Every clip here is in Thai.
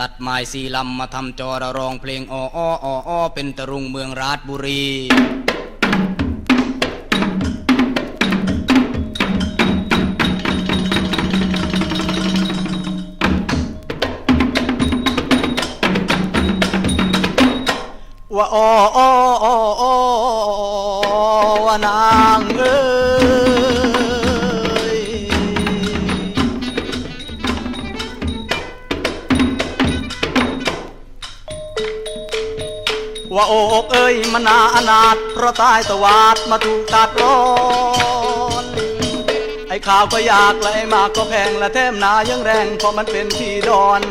ตัดไม้สีลำมาทำจอระรองเพลงอ้ออ้ออ้ออ้อเป็นตรุงเมืองราชบุรีว่าอ้ออ้ออ้ออ้อว่านางเอ้ ว่าโอกเอ้ยมันนาอนาถเพราะตายตวาดมาถูกตัดร้อน ไอ้ข้าวก็อยากและไอ้หมากก็แพงและแถมหนายังแรงเพราะมันเป็นที่ดอน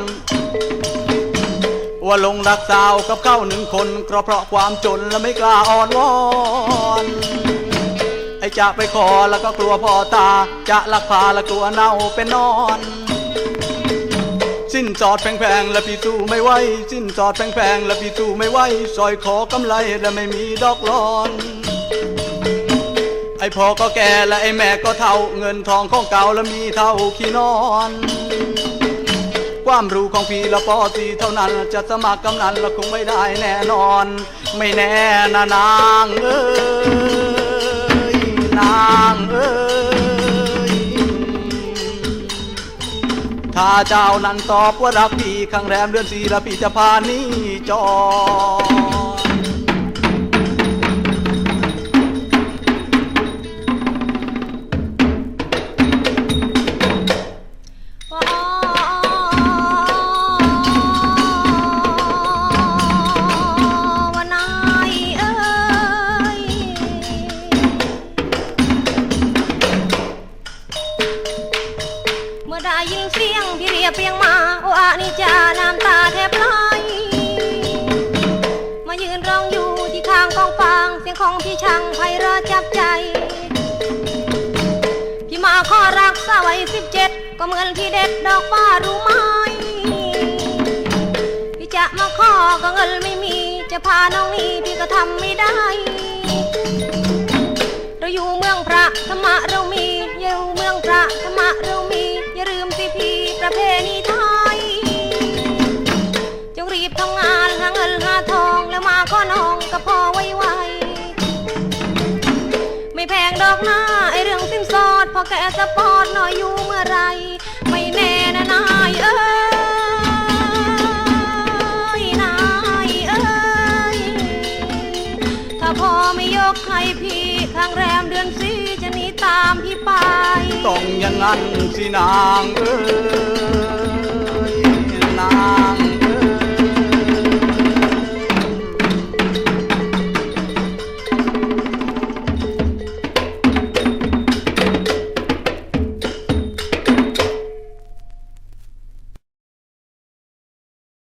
ว่าลงรักสาวกับเข้าหนึ่งคนก็เพราะความจนและไม่กล้าอ่อนวอนไอ้จะไปขอแล้วก็กลัวพ่อตา จะลักพาแล้วกลัวเน่าเป็นนอน นจอดแพงๆและพี่สู้ไม่ไหวสิ้นจอดแพงๆและพี่สู้ไม่ไหวซอยขอกำไรและไม่มีดอกร้อน ไอพ่อก็แก่และไอแม่ก็เท่า เงินทองของเก่าและมีเท่าขี้นอนความรู้ของพี่ละปอสีเท่านั้นจะสมัครกำนันละคงไม่ได้แน่นอน ไม่แน่นะนางเอ้ยนางเอ้ย ถ้าเจ้านั้นตอบว่ารักพี่ข้างแรมเดือนสี่ละพี่จะพาหนี้จอ มื่อได้ยินเสียงพี่เรียเรียงมา โอ้อานี่จาน้ำตาแทบไหลมายืนร้องอยู่ที่ข้างกองฟาง เสียงของพี่ช่างไพเราะจับใจ พี่มาขอรักสาวัยสิบเจ็ดก็เหมือนพี่เด็ดดอกฟ้ารู้ไหมพี่จะมาขอก็เงินไม่มี จะพาน้องนี่พี่ก็ทำไม่ได้ เราอยู่เมืองพระธรรมะเรา แกสปอร์ตหน่อยอยู่เมื่อไร ไม่แน่นะนายเอ้ยนายเอ้ยถ้าพอไม่ยกให้พี่ข้างแรมเดือนสี่จะหนีตามพี่ไป ต้องอย่างนั้นสินางเอ้ย